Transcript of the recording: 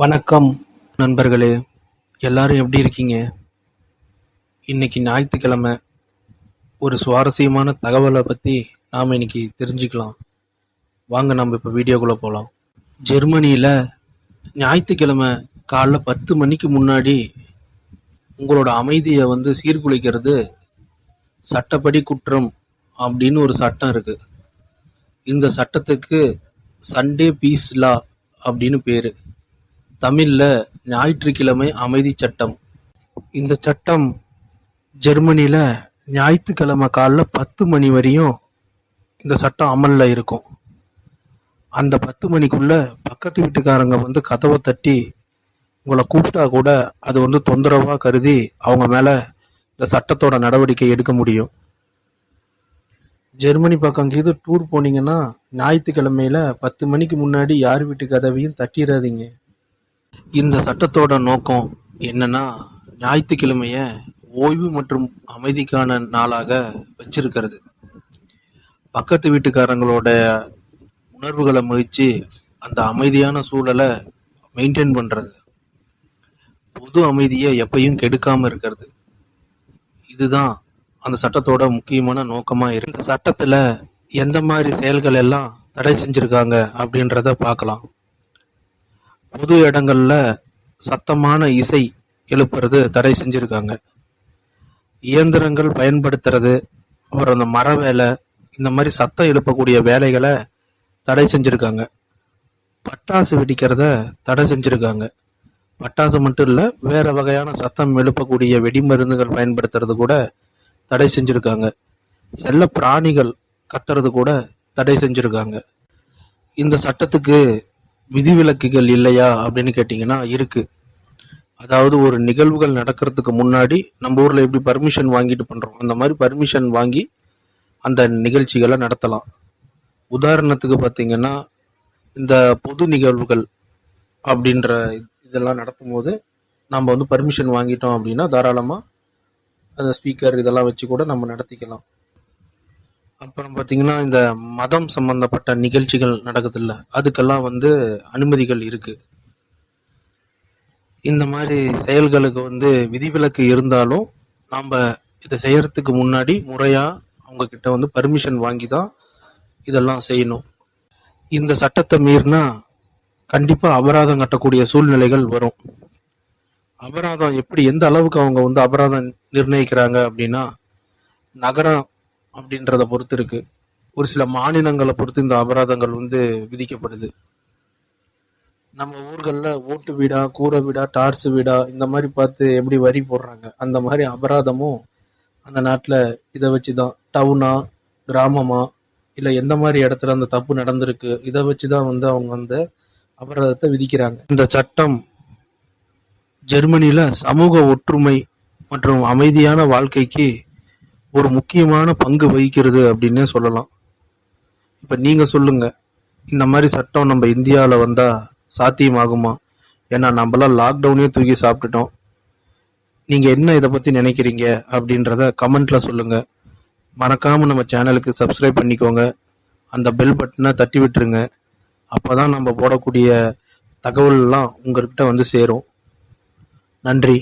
வணக்கம். நண்பர்களே எல்லாரும் எப்படி இருக்கீங்க? இன்னைக்கு ஞாயிற்றுக்கிழமை. ஒரு சுவாரஸ்யமான தகவலை பற்றி நாம் இன்னைக்கு தெரிஞ்சுக்கலாம். வாங்க நம்ம இப்போ வீடியோக்குள்ளே போகலாம் ஜெர்மனியில் ஞாயிற்றுக்கிழமை காலைல பத்து மணிக்கு முன்னாடி உங்களோட அமைதியை வந்து சீர்குலைக்கிறது சட்டப்படி குற்றம் அப்படின்னு ஒரு சட்டம் இருக்குது இந்த சட்டத்துக்கு சண்டே பீஸ் லா அப்படின்னு பேர். தமிழ்ல ஞாயிற்றுக்கிழமை அமைதி சட்டம். இந்த சட்டம் ஜெர்மனியில ஞாயிற்றுக்கிழமை காலைல பத்து மணி வரையும் இந்த சட்டம் அமலில் இருக்கும். அந்த பத்து மணிக்குள்ள பக்கத்து வீட்டுக்காரங்க வந்து கதவை தட்டி உங்களை கூப்பிட்டா கூட அது வந்து தொந்தரவாக கருதி அவங்க மேலே இந்த சட்டத்தோட நடவடிக்கை எடுக்க முடியும். ஜெர்மனி பக்கம் கீது டூர் போனீங்கன்னா ஞாயிற்றுக்கிழமையில பத்து மணிக்கு முன்னாடி யார் வீட்டு கதவையும் தட்டிடாதீங்க இந்த சட்டத்தோட நோக்கம் என்னன்னா ஞாயிற்றுக்கிழமைய ஓய்வு மற்றும் அமைதிக்கான நாளாக வச்சிருக்கிறது. பக்கத்து வீட்டுக்காரங்களோட உணர்வுகளை முயற்சி அந்த அமைதியான சூழலை மெயின்டைன் பண்ணுறது பொது அமைதியை எப்பையும் கெடுக்காமல் இருக்கிறது. இதுதான் அந்த சட்டத்தோட முக்கியமான நோக்கமாக இருக்கு. இந்த எந்த மாதிரி செயல்கள் எல்லாம் தடை செஞ்சிருக்காங்க அப்படின்றத பார்க்கலாம். பொது இடங்கள்ல சத்தமான இசை எழுப்புறது தடை செஞ்சுருக்காங்க. இயந்திரங்கள் பயன்படுத்துறது அப்புறம் அந்த மர வேலை இந்த மாதிரி சத்தம் எழுப்பக்கூடிய வேலைகளை தடை செஞ்சுருக்காங்க. பட்டாசு வெடிக்கிறத தடை செஞ்சுருக்காங்க. பட்டாசு மட்டும் இல்லை வேறு வகையான சத்தம் எழுப்பக்கூடிய வெடிமருந்துகள் பயன்படுத்துறது கூட தடை செஞ்சுருக்காங்க. செல்ல பிராணிகள் கத்துறது கூட தடை செஞ்சிருக்காங்க. இந்த சட்டத்துக்கு விதிவிலக்குகள் இல்லையா அப்படின்னு கேட்டிங்கன்னா இருக்குது அதாவது ஒரு நிகழ்வுகள் நடக்கிறதுக்கு முன்னாடி நம்ம ஊரில் எப்படி பர்மிஷன் வாங்கிட்டு பண்ணுறோம் அந்த மாதிரி பர்மிஷன் வாங்கி அந்த நிகழ்ச்சிகளை நடத்தலாம். உதாரணத்துக்கு பார்த்தீங்கன்னா இந்த பொது நிகழ்வுகள் அப்படின்ற இதெல்லாம் நடத்தும் போது நம்ம வந்து பர்மிஷன் வாங்கிட்டோம் அப்படின்னா தாராளமாக அந்த ஸ்பீக்கர் இதெல்லாம் வச்சு கூட நம்ம நடத்திக்கலாம். அப்புறம் பார்த்தீங்கன்னா இந்த மதம் சம்பந்தப்பட்ட நிகழ்ச்சிகள் நடக்குதுல்ல அதுக்கெல்லாம் வந்து அனுமதிகள் இருக்கு. இந்த மாதிரி செயல்களுக்கு வந்து விதிவிலக்கு இருந்தாலும் நாம் இதை செய்யறதுக்கு முன்னாடி முறையாக அவங்க கிட்ட வந்து பர்மிஷன் வாங்கி தான் இதெல்லாம் செய்யணும். இந்த சட்டத்தை மீறினா கண்டிப்பாக அபராதம் கட்டக்கூடிய சூழ்நிலைகள் வரும். அபராதம் எப்படி எந்த அளவுக்கு அவங்க வந்து அபராதம் நிர்ணயிக்கிறாங்க அப்படின்னா நகரம் அப்படின்றத பொறுத்து இருக்கு. ஒரு சில மாநிலங்களை பொறுத்து இந்த அபராதங்கள் வந்து விதிக்கப்படுது. நம்ம ஊர்களில் ஓட்டு வீடா கூரை வீடா டார்ஸ் வீடா இந்த மாதிரி பார்த்து எப்படி வரி போடுறாங்க? அந்த மாதிரி அபராதமும் அந்த நாட்டில் இதை வச்சு தான் டவுனா கிராமமா இல்லை எந்த மாதிரி இடத்துல அந்த தப்பு நடந்திருக்கு இதை வச்சு தான் வந்து அவங்க அந்த அபராதத்தை விதிக்கிறாங்க. இந்த சட்டம் ஜெர்மனியில் சமூக ஒற்றுமை மற்றும் அமைதியான வாழ்க்கைக்கு ஒரு முக்கியமான பங்கு வகிக்கிறது அப்படின்னே சொல்லலாம். இப்போ நீங்கள் சொல்லுங்கள் இந்த மாதிரி சட்டம் நம்ம இந்தியாவில் வந்தால் சாத்தியமாகுமா? ஏன்னா நம்மளாம் லாக்டவுனே தூக்கி சாப்பிட்டுட்டோம். நீங்கள் என்ன இதை பற்றி நினைக்கிறீங்க அப்படின்றத கமெண்ட்டில் சொல்லுங்கள் மறக்காமல் நம்ம சேனலுக்கு சப்ஸ்கிரைப் பண்ணிக்கோங்க. அந்த பெல் பட்டனை தட்டி விட்டுருங்க. அப்போ தான் நம்ம போடக்கூடிய தகவல்லாம் உங்கள்கிட்ட வந்து சேரும். நன்றி.